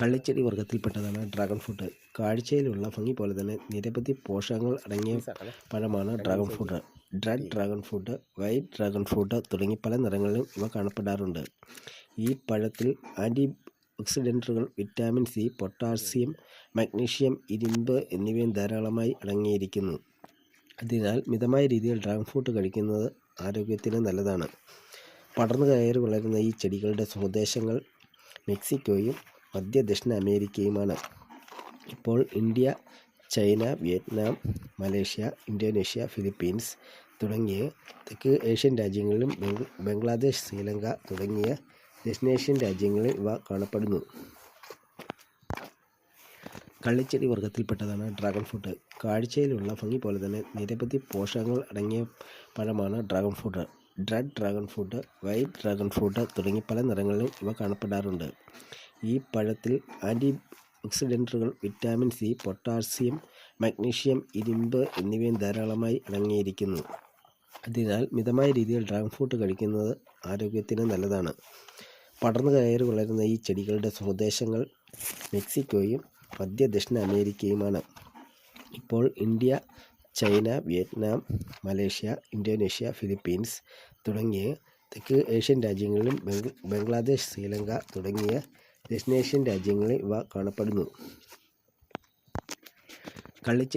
കള്ളിച്ചെടി വർഗത്തിൽപ്പെട്ടതാണ് dragon fruit. കാഴ്ചയിലുള്ള ഭംഗി പോലെ തന്നെ നിരവധി പോഷകങ്ങൾ അടങ്ങിയ പഴമാണ് dragon fruit. Red dragon fruit white dragon fruit തുടങ്ങി പല നിറങ്ങളിലും ഇവ കാണപ്പെടാറുണ്ട്. ഈ പഴത്തിൽ ആന്റി ഓക്സിഡന്റുകൾ വിറ്റാമിൻ സി പൊട്ടാസ്യം മഗ്നീഷ്യം ഇരുമ്പ് എന്നിവയും ധാരാളമായി അടങ്ങിയിരിക്കുന്നു. അതിനാൽ മിതമായ രീതിയിൽ ഡ്രാഗൺ ഫ്രൂട്ട് കഴിക്കുന്നത് ആരോഗ്യത്തിന് നല്ലതാണ്. പടർന്നു കയറി വളരുന്ന ഈ ചെടികളുടെ സ്വദേശങ്ങൾ മെക്സിക്കോയും മധ്യ ദക്ഷിണ അമേരിക്കയുമാണ്. ഇപ്പോൾ India China Vietnam Malaysia Indonesia Philippines തുടങ്ങിയ തെക്ക് ഏഷ്യൻ രാജ്യങ്ങളിലും ബംഗ്ലാദേശ് ശ്രീലങ്ക തുടങ്ങിയ ദക്ഷിണേഷ്യൻ രാജ്യങ്ങളിൽ ഇവ കാണപ്പെടുന്നു. കള്ളിച്ചെടി വർഗത്തിൽപ്പെട്ടതാണ് ഡ്രാഗൺ ഫ്രൂട്ട്. കാഴ്ചയിലുള്ള ഭംഗി പോലെ തന്നെ നിരവധി പോഷകങ്ങൾ അടങ്ങിയ പഴമാണ് dragon fruit. Red dragon fruit white dragon fruit തുടങ്ങി പല നിറങ്ങളിലും ഇവ കാണപ്പെടാറുണ്ട്. ഈ പഴത്തിൽ ആന്റി ഓക്സിഡന്റുകൾ വിറ്റാമിൻ സി പൊട്ടാസ്യം മഗ്നീഷ്യം ഇരുമ്പ് എന്നിവയും ധാരാളമായി അടങ്ങിയിരിക്കുന്നു. അതിനാൽ മിതമായ രീതിയിൽ ഡ്രാഗൺ ഫ്രൂട്ട് കഴിക്കുന്നത് ആരോഗ്യത്തിന് നല്ലതാണ്. പടർന്നു കയറി വളരുന്ന ഈ ചെടികളുടെ സ്വദേശങ്ങൾ മെക്സിക്കോയും മധ്യ ദക്ഷിണ അമേരിക്കയുമാണ്. ഇപ്പോൾ India China Vietnam Malaysia Indonesia Philippines തുടങ്ങിയ തെക്ക് ഏഷ്യൻ രാജ്യങ്ങളിലും ബംഗ്ലാദേശ് ശ്രീലങ്ക തുടങ്ങിയ ദക്ഷിണേഷ്യൻ രാജ്യങ്ങളിൽ ഇവ കാണപ്പെടുന്നു. കള്ളിച്ചെടി